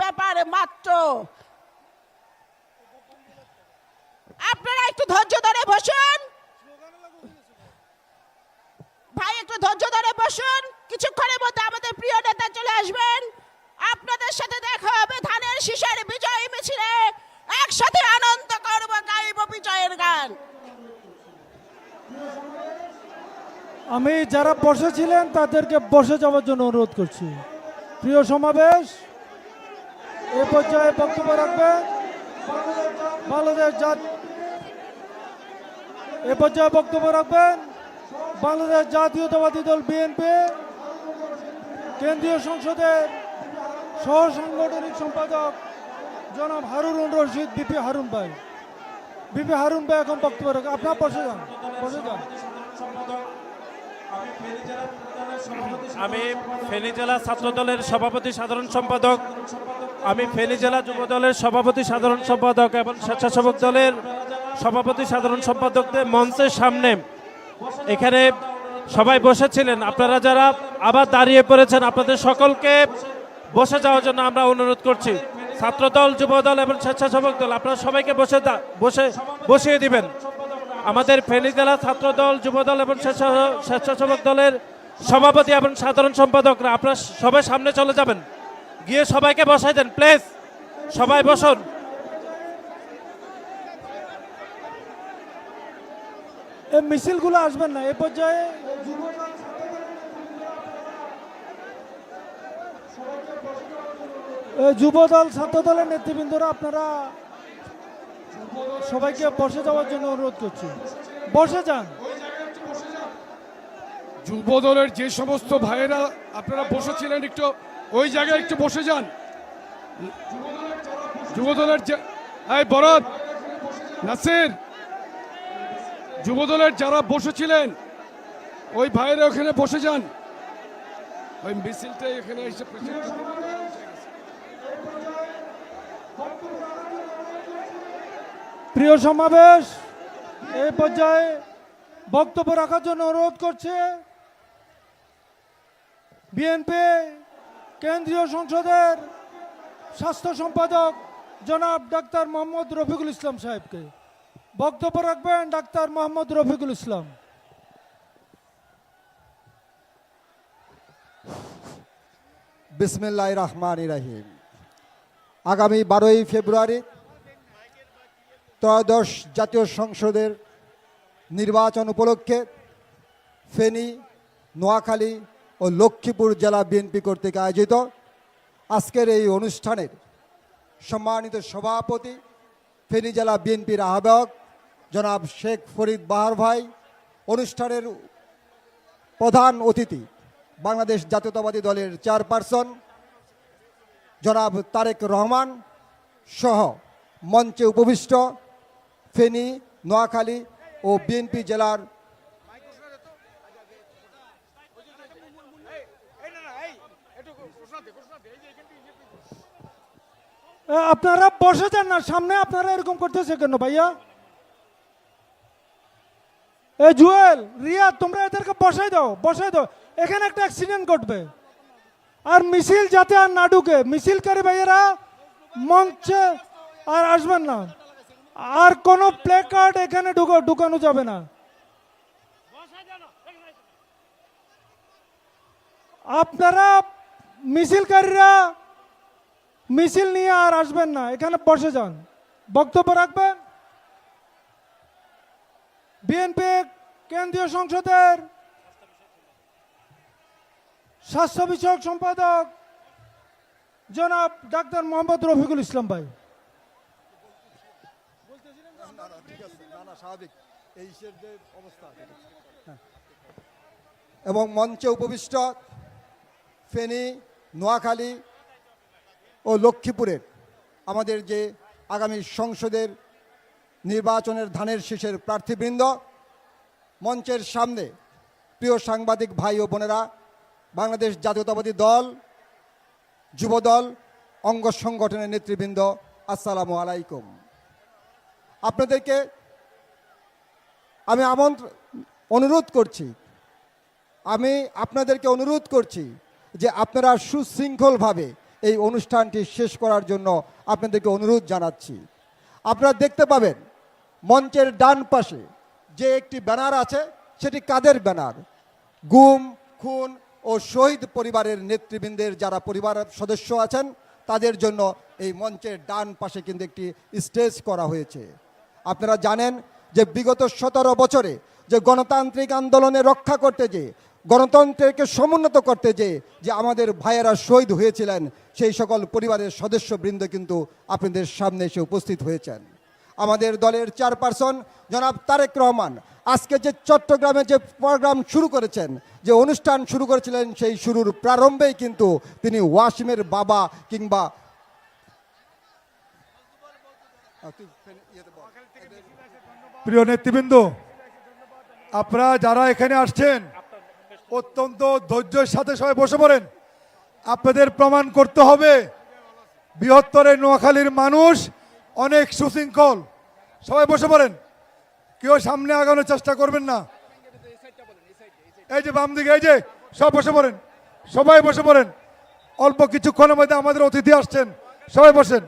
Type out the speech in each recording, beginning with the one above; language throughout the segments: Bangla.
ব্যাপার মাত্র। আপনারা একটু ধৈর্য ধরে বসুন। ভাই, একটু ধৈর্য ধরে বসুন। কিছুক্ষণের মধ্যে আমাদের প্রিয় নেতা চলে আসবেন। আপনাদের সাথে দেখা হবে ধানের শীষের বিজয় মিছিলে। একসাথে আনন্দ করব গাইব বিজয়ের গান। আমি যারা বসেছিলেন তাদেরকে বসে যাওয়ার জন্য অনুরোধ করছি। প্রিয় সমাবেশ এ পর্যায়ে বক্তব্য রাখবেন বাংলাদেশ জাত এ পর্যায়ে বক্তব্য রাখবেন বাংলাদেশ জাতীয়তাবাদী দল বিএনপি, কেন্দ্রীয় সংসদের সহ সাংগঠনিক সম্পাদক জনাব হারুন রশিদ বিপি হারুন ভাই। বিপি হারুন ভাই এখন বক্তব্য রাখেন আপনার বসে যান বসে যান। আমি ফেনী জেলা ছাত্র দলের সভাপতি, সাধারণ সম্পাদক আমি ফেনী জেলা যুব দলের সভাপতি, সাধারণ সম্পাদক এবং স্বেচ্ছাসেবক দলের সভাপতি, সাধারণ সম্পাদকদের মঞ্চের সামনে এখানে সবাই বসেছিলেন। আপনারা যারা আবার দাঁড়িয়ে পড়েছেন, আপনাদের সকলকে বসে যাওয়ার জন্য আমরা অনুরোধ করছি। ছাত্র দল যুব দল এবং স্বেচ্ছাসেবক দল, আপনারা সবাইকে বসে বসে, বসিয়ে দিবেন। আমাদের ফেনী জেলা ছাত্র দল যুব দল এবং স্বেচ্ছা- স্বেচ্ছাসেবক দলের সভাপতি এবং সাধারণ সম্পাদকরা, আপনারা সবাই সামনে চলে যাবেন। গিয়ে সবাইকে বসাই দেন প্লিজ সবাই বসুন। এই মিছিলগুলো আসবেন না এ পর্যায়ে এ ছাত্র দলের নেতৃবৃন্দরা আপনারা সবাইকে বসে যাওয়ার জন্য অনুরোধ করছি। বসে যান। যুব দলের যে সমস্ত ভাইয়েরা আপনারা বসেছিলেন একটু ওই জায়গায় একটু বসে যান। যুবদলের এই বরদ নাসির, যুবদলের যারা বসেছিলেন, ওই ভাইয়েরা ওখানে বসে যান। ওই মিছিলটা এখানে এসে প্রিয় সমাবেশ এই পর্যায়ে বক্তব্য রাখার জন্য অনুরোধ করছে বিএনপি কেন্দ্রীয় সংসদের স্বাস্থ্য সম্পাদক জনাব ডাক্তার মোহাম্মদ রফিকুল ইসলাম সাহেবকে। বক্তব্য রাখবেন ডাক্তার মোহাম্মদ রফিকুল ইসলাম। বিসমিল্লাহ রহমান রাহিম। আগামী বারোই ফেব্রুয়ারি ত্রয়োদশ জাতীয় সংসদের নির্বাচন উপলক্ষে ফেনী, নোয়াখালী ও লক্ষ্মীপুর জেলা বিএনপি কর্তৃক আয়োজিত আজকের এই অনুষ্ঠানের সম্মানিত সভাপতি ফেনী জেলা বিএনপির আহ্বায়ক জনাব শেখ ফরিদ বাহার ভাই, অনুষ্ঠানের প্রধান অতিথি বাংলাদেশ জাতীয়তাবাদী দলের চেয়ারপারসন জনাব তারেক রহমান সহ মঞ্চে উপবিষ্ট ফেনী, নোয়াখালী ও বিএনপি জেলার আপনারা বসে যান না, সামনে আপনারা এরকম করতেছে কেন ভাইয়া? এ জুয়েল, রিয়া, তোমরা এদেরকে বসাই দাও বসাই দাও। এখানে একটা অ্যাক্সিডেন্ট ঘটবে। আর মিছিল যাতে আর না ঢুকে, মিছিলকারী ভাইয়েরা মঞ্চে আর আসবেন না। আর কোনো প্লে কার্ড এখানে ঢুকো ঢুকানো যাবে না। আপনারা মিছিলকারীরা মিছিল নিয়ে আর আসবেন না, এখানে বসে যান। বক্তব্য রাখবেন। বিএনপি কেন্দ্রীয় সংসদের স্বাস্থ্য বিষয়ক সম্পাদক জনাব ডাক্তার মোহাম্মদ রফিকুল ইসলাম ভাই। এবং মঞ্চে উপবিষ্ট ফেনী নোয়াখালী ও লক্ষ্মীপুরের আমাদের যে আগামী সংসদের নির্বাচনের ধানের শীষের প্রার্থীবৃন্দ, মঞ্চের সামনে প্রিয় সাংবাদিক ভাই ও বোনেরা, বাংলাদেশ জাতীয়তাবাদী দল, যুবদল, অঙ্গ সংগঠনের নেতৃবৃন্দ, আসসালামু আলাইকুম। আপনাদেরকে আমি আমন্ত্র, অনুরোধ করছি, আমি আপনাদেরকে অনুরোধ করছি যে আপনারা সুশৃঙ্খলভাবে এই অনুষ্ঠানটি শেষ করার জন্য আপনাদেরকে অনুরোধ জানাচ্ছি। আপনারা দেখতে পাবেন মঞ্চের ডান পাশে যে একটি ব্যানার আছে, সেটি কাদের ব্যানার? গুম, খুন ও শহীদ পরিবারের নেতৃবৃন্দের যারা পরিবারের সদস্য আছেন, তাদের জন্য এই মঞ্চের ডান পাশে কিন্তু একটি স্টেজ করা হয়েছে। আপনারা জানেন যে বিগত সতেরো বছরে যে গণতান্ত্রিক আন্দোলনে রক্ষা করতে যে গণতন্ত্রকে সমুন্নত করতে যে যে আমাদের ভাইয়েরা শহীদ হয়েছিলেন, সেই সকল পরিবারের সদস্যবৃন্দ কিন্তু আপনাদের সামনে এসে উপস্থিত হয়েছেন। আমাদের দলের চেয়ারপারসন জনাব তারেক রহমান, আজকে যে চট্টগ্রামে যে প্রোগ্রাম শুরু করেছেন, যে অনুষ্ঠান শুরু করেছিলেন, সেই শুরুর প্রারম্ভেই কিন্তু তিনি ওয়াসিমের বাবা কিংবা প্রিয় নেতৃবৃন্দ, আপনারা যারা এখানে আসছেন অত্যন্ত ধৈর্যের সাথে সবাই বসে পড়েন। আপনাদের প্রমাণ করতে হবে, বৃহত্তরের নোয়াখালীর মানুষ অনেক সুশৃঙ্খল। সবাই বসে পড়েন। কেউ সামনে আগানোর চেষ্টা করবেন না। এই যে বাম দিকে, এই যে সব বসে পড়েন। সবাই বসে পড়েন। অল্প কিছুক্ষণের মধ্যে আমাদের অতিথি আসছেন। সবাই বসেন।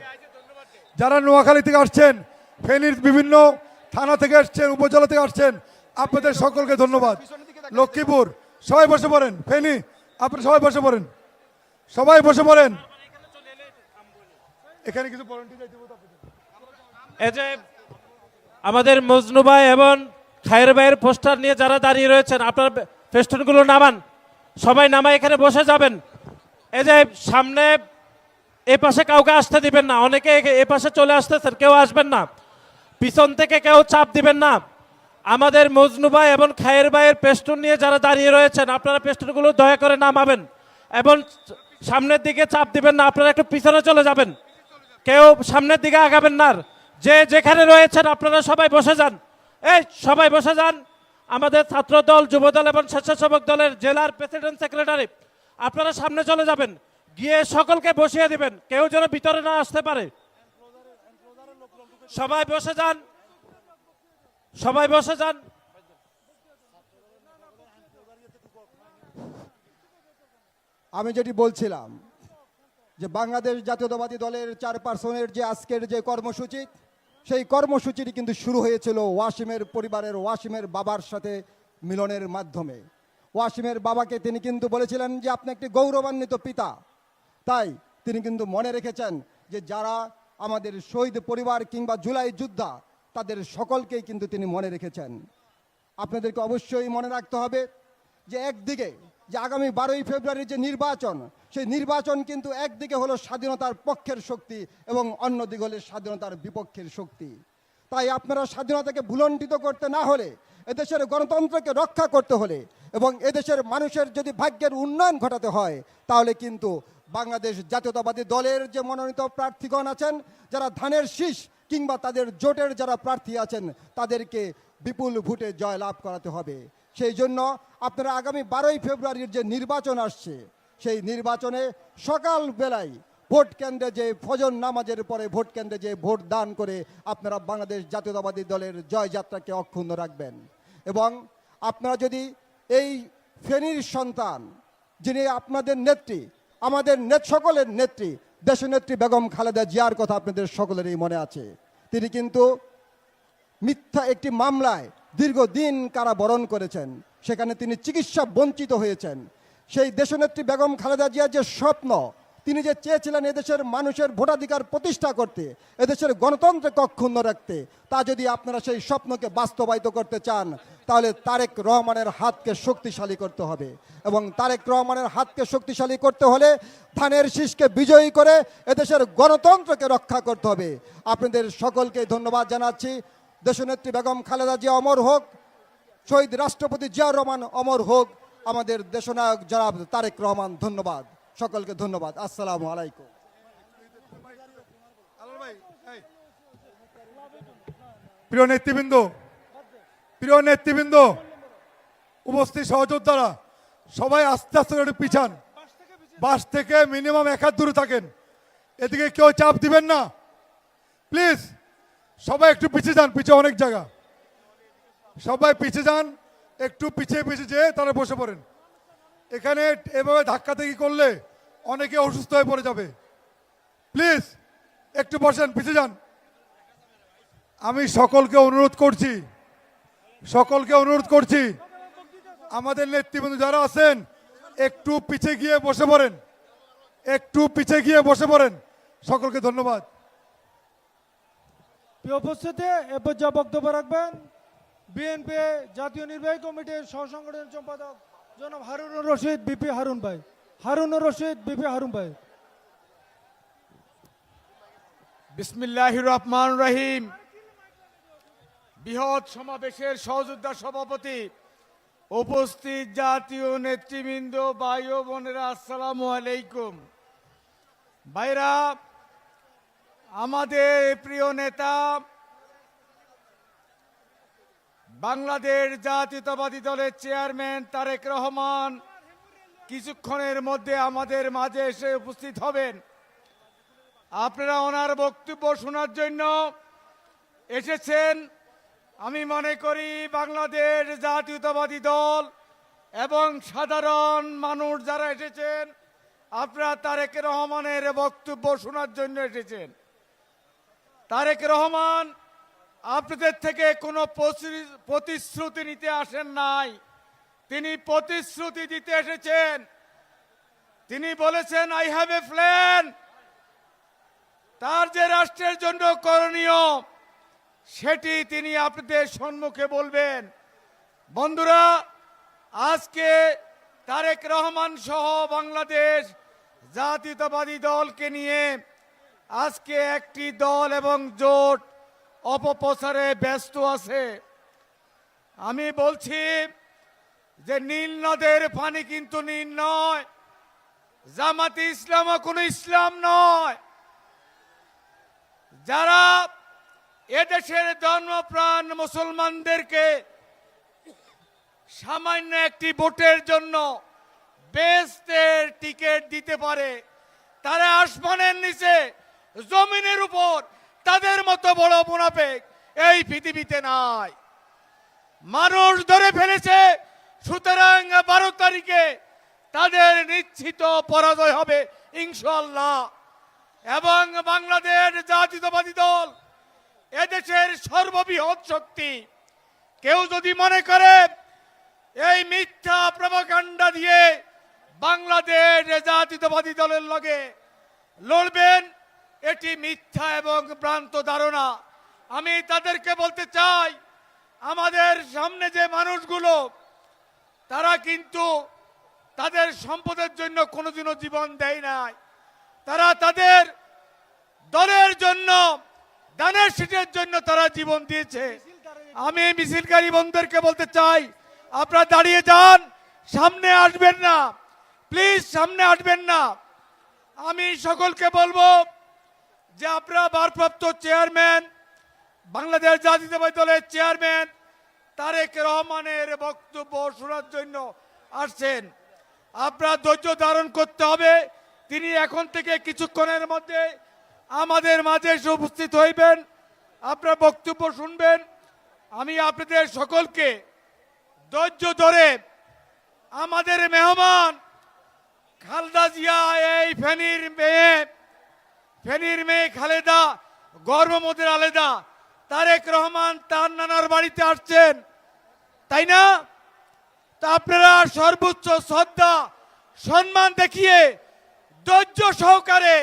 যারা নোয়াখালী থেকে আসছেন, ফেনীর বিভিন্ন থানা থেকে আসছেন, উপজেলা থেকে আসছেন, আপনাদের সকলকে ধন্যবাদ। লক্ষ্মীপুর সবাই বসে পড়েন, ফেনী আপনি সবাই বসে পড়েন। সবাই বসে পড়েন। এখানে কিছু। এই যে আমাদের মজনু ভাই এবং খায়ের ভাইয়ের পোস্টার নিয়ে যারা দাঁড়িয়ে রয়েছেন, আপনার ফেস্টুনগুলো নামান। সবাই নামায় এখানে বসে যাবেন। এই যে সামনে এ পাশে কাউকে আসতে দিবেন না, অনেকে এ পাশে চলে আসতেছেন, কেউ আসবেন না। পিছন থেকে কেউ চাপ দিবেন না। আমাদের মজনু ভাই এবং খায়ের ভাইয়ের পেস্টুন নিয়ে যারা দাঁড়িয়ে রয়েছেন, আপনারা পেস্টুনগুলো দয়া করে নামাবেন এবং সামনের দিকে চাপ দিবেন না, আপনারা একটু পিছনে চলে যাবেন। কেউ সামনের দিকে আগাবেন না যে যেখানে রয়েছেন, আপনারা সবাই বসে যান। এই, সবাই বসে যান। আমাদের ছাত্র দল যুব দল এবং স্বেচ্ছাসেবক দলের জেলার প্রেসিডেন্ট সেক্রেটারি, আপনারা সামনে চলে যাবেন। গিয়ে সকলকে বসিয়ে দিবেন। কেউ যেন ভিতরে না আসতে পারে। সবাই বসে যান। সবাই বসে যান। আমি যেটি বলছিলাম যে বাংলাদেশ জাতীয়তাবাদী দলের চেয়ারপারসনের যে আজকের যে কর্মসূচি, সেই কর্মসূচিটি কিন্তু শুরু হয়েছিল ওয়াসিমের পরিবারের, ওয়াসিমের বাবার সাথে মিলনের মাধ্যমে। ওয়াসিমের বাবাকে তিনি কিন্তু বলেছিলেন যে, আপনি একটি গৌরবান্বিত পিতা। তাই তিনি কিন্তু মনে রেখেছেন যে, যারা আমাদের শহীদ পরিবার কিংবা জুলাই যোদ্ধা তাদের সকলকেই কিন্তু তিনি মনে রেখেছেন। আপনাদেরকে অবশ্যই মনে রাখতে হবে যে একদিকে যে আগামী বারোই ফেব্রুয়ারির যে নির্বাচন, সেই নির্বাচন কিন্তু একদিকে হলো স্বাধীনতার পক্ষের শক্তি এবং অন্যদিকে হলো স্বাধীনতার বিপক্ষের শক্তি। তাই আপনারা স্বাধীনতাকে ভুলণ্ঠিত করতে না হলে, এদেশের গণতন্ত্রকে রক্ষা করতে হলে এবং এদেশের মানুষের যদি ভাগ্যের উন্নয়ন ঘটাতে হয়, তাহলে কিন্তু বাংলাদেশ জাতীয়তাবাদী দলের যে মনোনীত প্রার্থীগণ আছেন, যারা ধানের শীষ কিংবা তাদের জোটের যারা প্রার্থী আছেন, তাদেরকে বিপুল ভোটে জয়লাভ করাতে হবে। সেই জন্য আপনারা আগামী বারোই ফেব্রুয়ারির যে নির্বাচন আসছে, সেই নির্বাচনে সকাল বেলায় ভোট কেন্দ্রে যে ফজর নামাজের পরে ভোট কেন্দ্রে যে ভোট দান করে আপনারা বাংলাদেশ জাতীয়তাবাদী দলের জয়যাত্রাকে অক্ষুণ্ণ রাখবেন। এবং আপনারা যদি এই ফেনীর সন্তান, যিনি আপনাদের নেত্রী, আমাদের সকলের নেত্রী দেশনেত্রী বেগম খালেদা জিয়ার কথা আপনাদের সকলেরই মনে আছে। তিনি কিন্তু মিথ্যা একটি মামলায় দীর্ঘদিন কারাবরণ করেছেন। সেখানে তিনি চিকিৎসা বঞ্চিত হয়েছেন। সেই দেশনেত্রী বেগম খালেদা জিয়ার যে স্বপ্ন তিনি যে চেয়েছিলেন এদেশের মানুষের ভোটাধিকার প্রতিষ্ঠা করতে, এদেশের গণতন্ত্রকে অক্ষুণ্ণ রাখতে, তা যদি আপনারা সেই স্বপ্নকে বাস্তবায়িত করতে চান, তাহলে তারেক রহমানের হাতকে শক্তিশালী করতে হবে। এবং তারেক রহমানের হাতকে শক্তিশালী করতে হলে ধানের শীষকে বিজয়ী করে এদেশের গণতন্ত্রকে রক্ষা করতে হবে। আপনাদের সকলকে ধন্যবাদ জানাচ্ছি। দেশনেত্রী বেগম খালেদা জিয়া অমর হোক, শহীদ রাষ্ট্রপতি জিয়াউর রহমান অমর হোক, আমাদের দেশনায়ক জনাব তারেক রহমান, ধন্যবাদ। সকলকে ধন্যবাদ। আসসালামু আলাইকুম। প্রিয় নেতৃবৃন্দ প্রিয় নেতৃবৃন্দ, উপস্থিত সহযোদ্ধারা, সবাই আস্তে আস্তে একটু পিছান। বাস থেকে মিনিমাম এক হাত দূরে থাকেন। এদিকে কেউ চাপ দিবেন না। প্লিজ, সবাই একটু পিছিয়ে যান, পিছিয়ে অনেক জায়গা। সবাই পিছিয়ে যান, একটু পিছিয়ে পিছিয়ে যেয়ে তারা বসে পড়েন। এখানে এভাবে ধাক্কা থেকে করলে অনেকে অসুস্থ হয়ে পড়ে যাবে। প্লিজ, একটু বসেন পিছিয়ে যান। আমি সকলকে অনুরোধ করছি, সকলকে অনুরোধ করছি, আমাদের নেতৃবৃন্দ যারা আছেন, একটু পিছে গিয়ে বসে পড়েন, একটু পিছে গিয়ে বসে পড়েন। সকলকে ধন্যবাদ। উপস্থিতি এ যা বক্তব্য রাখবেন, বিএনপি জাতীয় নির্বাহী কমিটির সহসংগঠন সম্পাদক জনাব হারুনুর রশিদ বিপি হারুন ভাই। হারুনুর রশিদ বিপি হারুন ভাই। বিসমিল্লাহ রহমান রহিম। বৃহৎ সমাবেশের সহযোদ্ধা সভাপতি, উপস্থিত জাতীয় নেতৃবৃন্দ, ভাই ও বোনেরা, আসসালামু আলাইকুম। ভাইরা, আমাদের প্রিয় নেতা বাংলাদেশ জাতীয়তাবাদী দলের চেয়ারম্যান তারেক রহমান কিছুক্ষণের মধ্যে আমাদের মাঝে এসে উপস্থিত হবেন। আপনারা ওনার বক্তব্য শোনার জন্য এসেছেন। আমি মনে করি বাংলাদেশ জাতীয়তাবাদী দল এবং সাধারণ মানুষ যারা এসেছেন, আপনারা তারেক রহমানের বক্তব্য শোনার জন্য এসেছেন। তারেক রহমান আপনাদের থেকে কোনো প্রতিশ্রুতি নিতে আসেন নাই। তিনি প্রতিশ্রুতি দিতে এসেছেন। তিনি বলেছেন আই হ্যাভ এ প্ল্যান তার যে রাষ্ট্রের জন্য করণীয়, সেটি তিনি আপনাদের সম্মুখে বলবেন। বন্ধুরা, আজকে তারেক রহমান সহ বাংলাদেশ জাতীয়তাবাদী দলকে নিয়ে আজকে একটি দল এবং জোট অপপ্রচারে ব্যস্ত আছে। আমি বলছি যে নীল নদের পানি কিন্তু নীল নয়, জামাতে ইসলামও কোনো ইসলাম নয়। যারা এদেশের জন্মপ্রাণ মুসলমানদেরকে সামান্য একটি ভোটের জন্য বেস্টের টিকিট দিতে পারে, তারা আসমানের নিচে, জমিনের উপর তাদের মতো বড় মুনাফেক এই পৃথিবীতে নাই। মানুষ ধরে ফেলেছে, সুতরাং বারো তারিখে তাদের নিশ্চিত পরাজয় হবে ইনশাল্লাহ এবং বাংলাদেশ জাতীয়তাবাদী দল, এদেশের সর্ববৃহৎ শক্তি, কেউ যদি মনে করে এই মিথ্যা প্রভাকাণ্ডা দিয়ে বাংলাদেশ জাতীয়তাবাদী দলের লগে লড়বেন এটি মিথ্যা এবং ভ্রান্ত ধারণা। আমি তাদেরকে বলতে চাই, আমাদের সামনে যে মানুষগুলো, তারা কিন্তু তাদের সম্পদের জন্য কোনোদিনও জীবন দেয় নাই। তারা তাদের দলের জন্য, দানের সিটের জন্য তারা জীবন দিয়েছে। আমি মিছিলকারী বন্ধুদেরকে বলতে চাই, আপনারা দাঁড়িয়ে যান, সামনে আসবেন না। প্লিজ সামনে আসবেন না। আমি সকলকে বলব যে আপনারা ভারপ্রাপ্ত চেয়ারম্যান, বাংলাদেশ জাতীয়তাবাদী দলের চেয়ারম্যান তারেক রহমানের বক্তব্য শোনার জন্য আসছেন। আপনারা ধৈর্য ধারণ করতে হবে। তিনি এখন থেকে কিছুক্ষণের মধ্যে আমাদের মাঝে এসে উপস্থিত হইবেন। আপনার বক্তব্য শুনবেন। আমি আপনাদের সকলকে ধৈর্য ধরে আমাদের মেহমান খালদা জিয়া এই ফেনীর মেয়ে ফেনীর মেয়ে খালেদা, গর্ভমতের আলেদা, তারেক রহমান তার নানার বাড়িতে আসছেন। তাই না? তা আপনারা সর্বোচ্চ শ্রদ্ধা, সম্মান দেখিয়ে, ধৈর্য সহকারে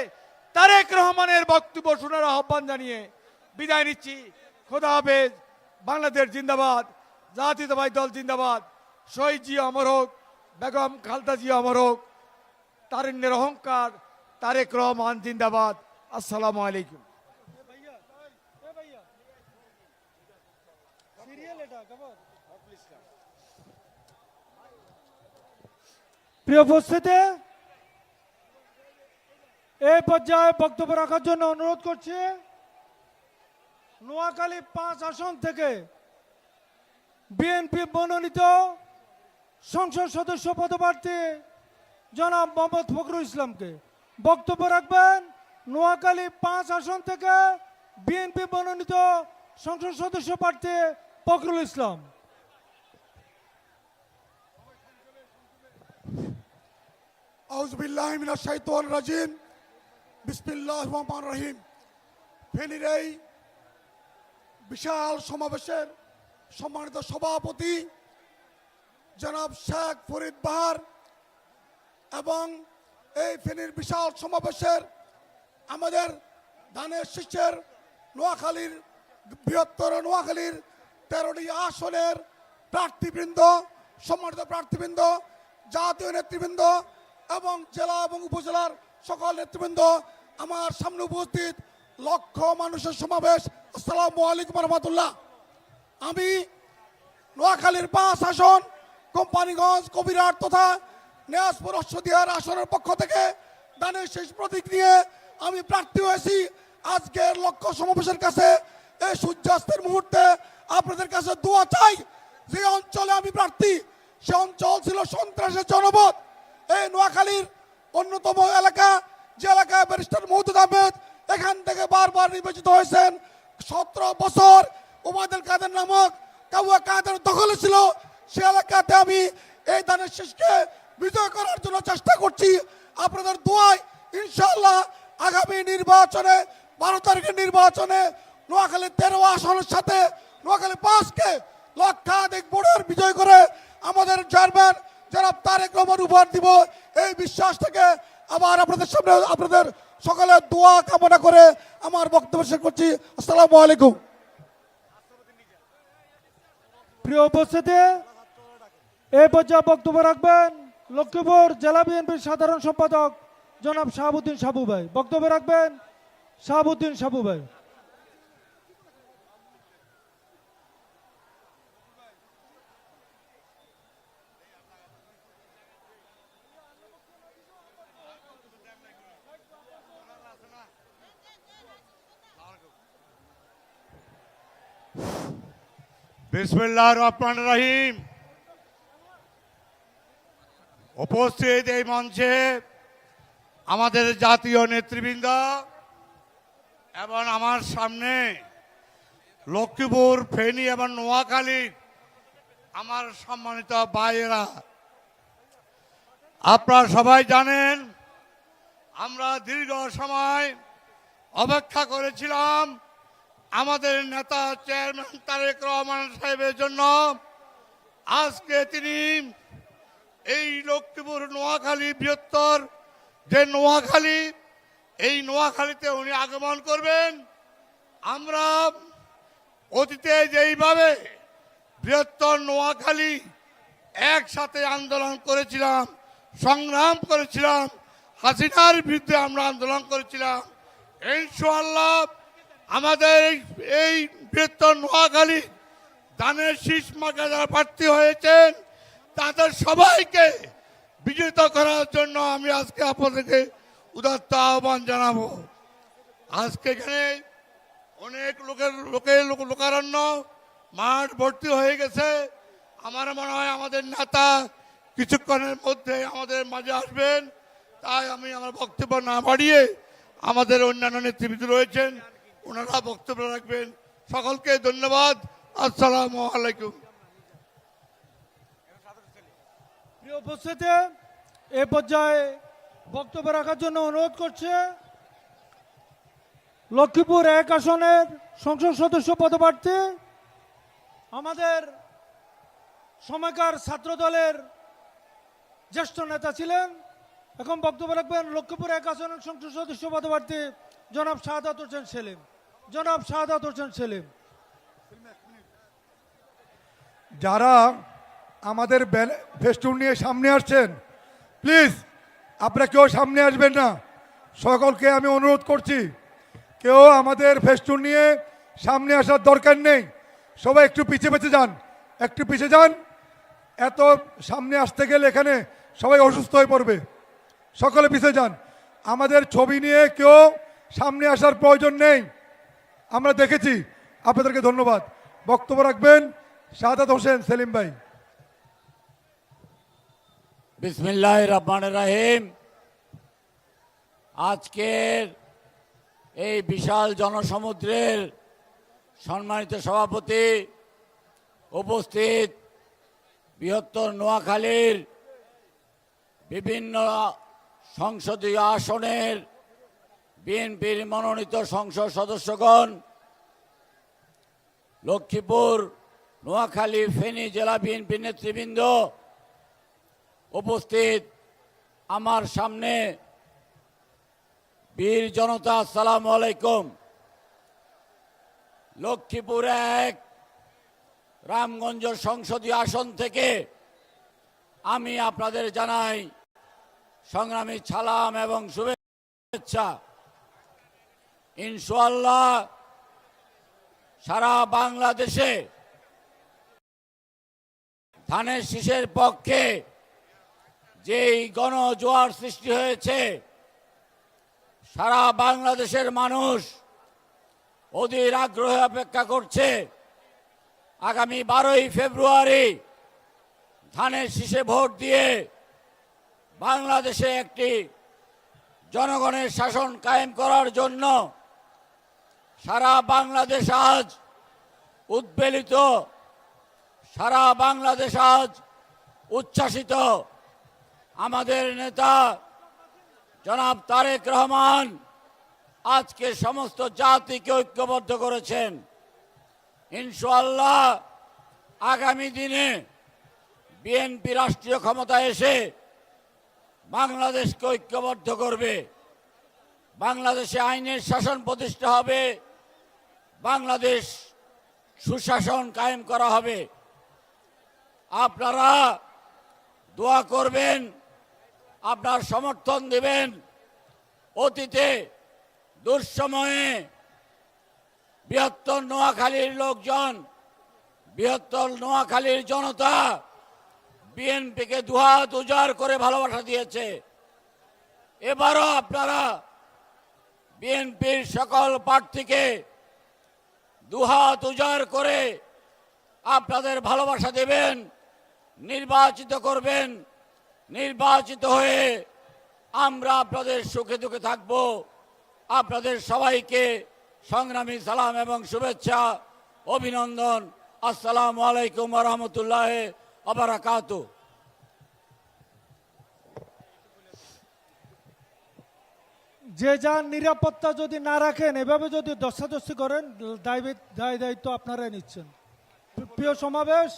তারেক রহমানের বক্তব্য শোনার আহ্বান জানিয়ে বিদায় নিচ্ছি। খোদা হাফেজ, বাংলাদেশ জিন্দাবাদ, জাতীয়তাবাদী দল জিন্দাবাদ, শহীদ জি অমর হোক, বেগম খালদা জি অমর হোক তারুণ্যের অহংকার তারেক রহমান জিন্দাবাদ। আসসালামু আলাইকুম। প্রিয় উপস্থিতি, এই পর্যায়ে বক্তব্য রাখার জন্য অনুরোধ করছি, নোয়াখালী পাঁচ আসন থেকে বিএনপি মনোনীত সংসদ সদস্য পদপ্রার্থী জনাব মোহাম্মদ ফখরুল ইসলামকে বক্তব্য রাখবেন। নোয়াখালী পাঁচ আসন থেকে বিএনপি মনোনীত সংসদ সদস্য প্রার্থী ফখরুল ইসলাম। রাজিম। বিসমিল্লাহ রহমান রহিম। ফেনীর এই বিশাল সমাবেশের সম্মানিত সভাপতি জনাব শেখ ফরিদ বাহার এবং এই ফেনীর বিশাল সমাবেশের আমাদের ধানের শীষের নোয়াখালীর বৃহত্তর নোয়াখালীর তেরোটি আসনের প্রার্থীবৃন্দ, সম্মানিত প্রার্থীবৃন্দ, জাতীয় নেতৃবৃন্দ এবং জেলা এবং উপজেলার সকল নেতৃবৃন্দ আমার সামনে উপস্থিত লক্ষ মানুষের সমাবেশ। আসসালামু আলাইকুম রহমতুল্লাহ। আমি নোয়াখালীর পাঁচ আসন, কোম্পানিগঞ্জ কবিরাট তথা নেয়াজপুর অশ্বদিয়ার আসনের পক্ষ থেকে দানের শেষ প্রতীক নিয়ে আমি প্রার্থী হয়েছি আজকের লক্ষ্য সমাবেশের কাছে। এই সূর্যাস্তের মুহূর্তে আপনাদের কাছে দোয়া চাই যে অঞ্চলে আমি প্রার্থী। সে অঞ্চল ছিল সন্ত্রাসের জনপদ। এই নোয়াখালীর অন্যতম এলাকা, যে এলাকায় ব্যারিস্টার মহদুদ আহমেদ এখান থেকে বারবার নির্বাচিত হয়েছেন। সতেরো বছর ওবায়দুল কাদের নামক কাবুয়া কাদের দখলে ছিল, সে এলাকাতে আমি এই দানের শেষকে বিজয় করার জন্য চেষ্টা করছি। আপনাদের দোয়ায় ইনশাআল্লাহ আগামী নির্বাচনে, বারো তারিখের নির্বাচনে নোয়াখালী তেরো আসনের সাথে নোয়াখালী পাঁচকে লক্ষাধিক ভোটের বিজয় করে আমাদের চেয়ারম্যান যারা তারেক রহমান উপহার দিব। এই বিশ্বাস থেকে আবার আপনাদের সামনে আপনাদের সকলের দোয়া কামনা করে আমার বক্তব্য শেষ করছি। আসসালামু আলাইকুম। প্রিয় উপস্থিতি এই পর্যায়ে বক্তব্য রাখবেন লক্ষ্মীপুর জেলা বিএনপির সাধারণ সম্পাদক জনাব শাহাবুদ্দিন সাবু ভাই, বক্তব্য রাখবেন? শাহাবুদ্দিন সাবু ভাই। বিসমুল্লাহ রহমান রহিম। উপস্থিত এই মঞ্চে আমাদের জাতীয় নেতৃবৃন্দ এবং আমার সামনে লক্ষ্মীপুর, ফেনী এবং নোয়াখালী আমার সম্মানিত ভাইয়েরা। আপনারা সবাই জানেন, আমরা দীর্ঘ সময় অপেক্ষা করেছিলাম আমাদের নেতা চেয়ারম্যান তারেক রহমান সাহেবের জন্য। আজকে তিনি এই লক্ষ্মীপুর, নোয়াখালী বৃহত্তর যে নোয়াখালী, এই নোয়াখালীতে উনি আগমন করবেন, আমরা অতীতে যেইভাবে বৃহত্তর নোয়াখালী একসাথে আন্দোলন করেছিলাম, সংগ্রাম করেছিলাম, হাসিনার বিরুদ্ধে আমরা আন্দোলন করেছিলাম, ইনশাআল্লাহ আমাদের এই- এই বৃহত্তর নোয়াখালী দানের শীষ মাকে যারা প্রার্থী হয়েছেন, তাদের সবাইকে বিজয়িত করার জন্য আমি আজকে আপনাদেরকে উদাত্ত আহ্বান জানাব। আজকে এখানে অনেক লোকের লোকের লোক লোকারণ্য মাঠ ভর্তি হয়ে গেছে। আমার মনে হয় আমাদের নেতা কিছুক্ষণের মধ্যে আমাদের মাঝে আসবেন। তাই আমি আমার বক্তব্য না বাড়িয়ে আমাদের অন্যান্য নেতৃবৃন্দ রয়েছেন, ওনারা বক্তব্য রাখবেন। সকলকে ধন্যবাদ। আসসালামু আলাইকুম প্রিয় উপস্থিতি এ পর্যায়ে বক্তব্য রাখার জন্য অনুরোধ করছে লক্ষ্মীপুর এক আসনের সংসদ সদস্য পদপ্রার্থী, আমাদের সময়কার ছাত্র দলের জ্যেষ্ঠ নেতা ছিলেন। এখন বক্তব্য রাখবেন লক্ষ্মীপুর এক আসনের সংসদ সদস্য পদপ্রার্থী জনাব শাহাদাত হোসেন সেলিম। জনাব শাহাদাত হোসেন সেলিম। যারা আমাদের ফেস্টুন নিয়ে সামনে আসছেন। প্লিজ, আপনারা কেউ সামনে আসবেন না। সকলকে আমি অনুরোধ করছি, কেউ আমাদের ফেস্টুন নিয়ে সামনে আসার দরকার নেই। সবাই একটু পিছিয়ে পিছিয়ে যান, একটু পিছিয়ে যান। এত সামনে আসতে গেলে এখানে সবাই অসুস্থ হয়ে পড়বে। সকলে পিছিয়ে যান। আমাদের ছবি নিয়ে কেউ সামনে আসার প্রয়োজন নেই। আমরা দেখেছি। আপনাদেরকে ধন্যবাদ। বক্তব্য রাখবেন শাহাদাত হোসেন সেলিম ভাই। বিসমিল্লাহ রহমান রাহিম। আজকের এই বিশাল জনসমুদ্রের সম্মানিত সভাপতি উপস্থিত বৃহত্তর নোয়াখালীর বিভিন্ন সংসদীয় আসনের বিএনপির মনোনীত সংসদ সদস্যগণ, লক্ষ্মীপুর, নোয়াখালী, ফেনী জেলা বিএনপি নেতৃবৃন্দ উপস্থিত আমার সামনে বীর জনতা, আসসালামু আলাইকুম। লক্ষ্মীপুর এক রামগঞ্জ সংসদীয় আসন থেকে আমি আপনাদের জানাই সংগ্রামী সালাম এবং শুভেচ্ছা। ইনশাল্লাহ সারা বাংলাদেশে ধানের শীষের পক্ষে যেই গণজোয়ার সৃষ্টি হয়েছে, সারা বাংলাদেশের মানুষ অধীর আগ্রহে অপেক্ষা করছে। আগামী বারোই ফেব্রুয়ারি ধানের শীষে ভোট দিয়ে বাংলাদেশে একটি জনগণের শাসন কায়েম করার জন্য সারা বাংলাদেশ আজ উদ্বেলিত, সারা বাংলাদেশ আজ উচ্ছ্বাসিত। আমাদের নেতা জনাব তারেক রহমান আজকে সমস্ত জাতিকে ঐক্যবদ্ধ করেছেন। ইনশাল্লাহ আগামী দিনে বিএনপি রাষ্ট্রীয় ক্ষমতায় এসে বাংলাদেশকে ঐক্যবদ্ধ করবে। বাংলাদেশে আইনের শাসন প্রতিষ্ঠা হবে। বাংলাদেশ সুশাসন কায়েম করা হবে। আপনারা দোয়া করবেন আপনার সমর্থন দেবেন। অতীতে, দুঃসময়ে বৃহত্তর নোয়াখালীর লোকজন, বৃহত্তর নোয়াখালীর জনতা বিএনপিকে দুহাত উজাড় করে ভালোবাসা দিয়েছে। এবারও আপনারা বিএনপির সকল প্রার্থীকে দুহাত উজাড় করে আপনাদের ভালোবাসা দেবেন, নির্বাচিত করবেন। নির্বাচিত হয়ে আমরা আপনাদের সুখে দুঃখে থাকব। আপনাদের সবাইকে সংগ্রামী সালাম এবং শুভেচ্ছা, অভিনন্দন। আসসালামু আলাইকুম রহমতুল্লাহ আবরাকাতু যে যার নিরাপত্তা যদি না রাখেন, এভাবে যদি দস্তাদস্তি করেন দায় দায় দায়িত্ব আপনারাই নিচ্ছেন। প্রিয় সমাবেশ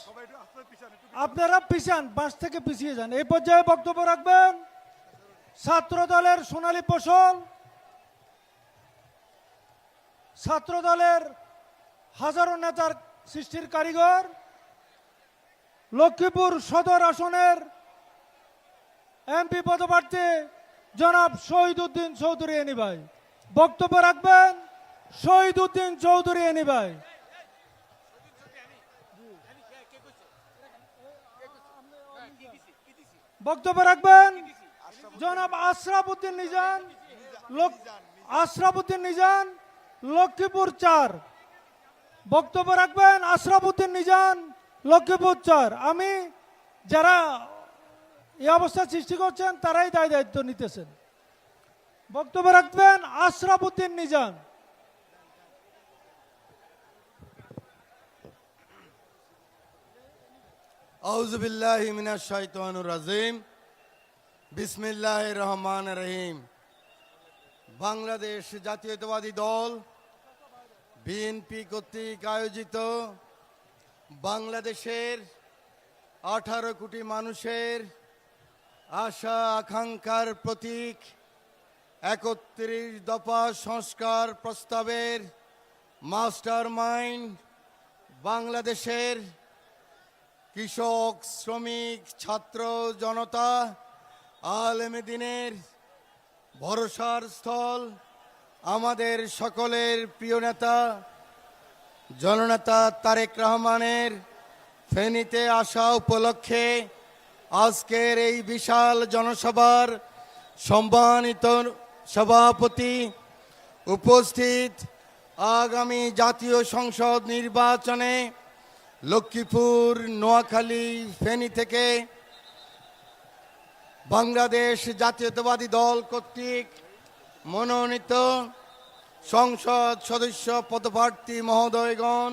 আপনারা পিছান বাস থেকে পিছিয়ে যান। এই পর্যায়ে বক্তব্য রাখবেন ছাত্র দলের সোনালী ফসল ছাত্র দলের হাজারো নেতার সৃষ্টির কারিগর, লক্ষ্মীপুর সদর আসনের এমপি পদপ্রার্থী জনাব শহীদ উদ্দিন চৌধুরী এনি ভাই বক্তব্য রাখবেন শহীদ উদ্দিন চৌধুরী এনি ভাই বক্তব্য রাখবেন। জনাব আশরাফ উদ্দিন নিজান, লোক আশরাফুদ্দিন নিজান, লক্ষ্মীপুর চার। বক্তব্য রাখবেন আশরাফুদ্দিন নিজান, লক্ষ্মীপুর চার। আমি যারা এই অবস্থা সৃষ্টি করছেন, তারাই দায় দায়িত্ব নিতেছেন। বক্তব্য রাখবেন আশরাফুদ্দিন নিজান। আউজবিল্লাহ মিনাশ শাইতানুর রাজিম। বিসমিল্লাহ রহমান রহিম। বাংলাদেশ জাতীয়তাবাদী দল, বিএনপি কর্তৃক আয়োজিত বাংলাদেশের আঠারো কোটি মানুষের আশা আকাঙ্ক্ষার প্রতীক, একত্রিশ দফা সংস্কার প্রস্তাবের মাস্টার মাইন্ড বাংলাদেশের কৃষক, শ্রমিক, ছাত্র, জনতা, আলেমে দিনের ভরসার স্থল, আমাদের সকলের প্রিয় নেতা, জননেতা তারেক রহমানের ফেনীতে আসা উপলক্ষে আজকের এই বিশাল জনসভার সম্মানিত সভাপতি উপস্থিত আগামী জাতীয় সংসদ নির্বাচনে লক্ষ্মীপুর, নোয়াখালী, ফেনী থেকে বাংলাদেশ জাতীয়তাবাদী দল কর্তৃক মনোনীত সংসদ সদস্য পদপ্রার্থী মহোদয়গণ,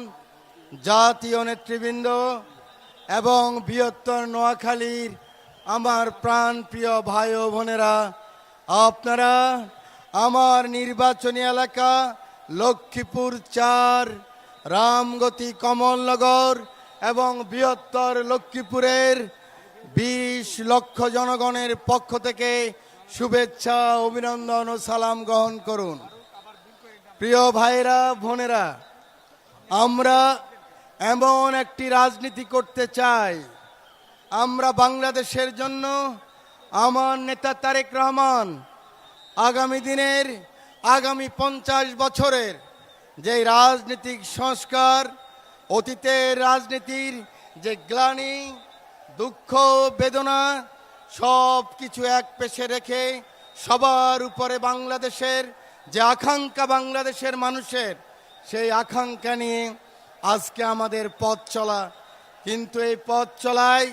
জাতীয় নেতৃবৃন্দ এবং বৃহত্তর নোয়াখালীর আমার প্রাণ প্রিয় ভাই ও বোনেরা, আপনারা আমার নির্বাচনী এলাকা লক্ষ্মীপুর চার রামগতি কমলনগর এবং বৃহত্তর লক্ষ্মীপুরের বিশ লক্ষ জনগণের পক্ষ থেকে শুভেচ্ছা, অভিনন্দন ও সালাম গ্রহণ করুন। প্রিয় ভাইরা বোনেরা, আমরা এমন একটি রাজনীতি করতে চাই। আমরা বাংলাদেশের জন্য আমার নেতা তারেক রহমান আগামী দিনের, আগামী পঞ্চাশ বছরের যে রাজনৈতিক সংস্কার, অতীতের রাজনীতির যে গ্লানি, দুঃখ, বেদনা সব কিছু এক পেশে রেখে সবার উপরে বাংলাদেশের, যে আকাঙ্ক্ষা বাংলাদেশের মানুষের, সেই আকাঙ্ক্ষা নিয়ে আজকে আমাদের পথ চলা। কিন্তু এই পথ চলায়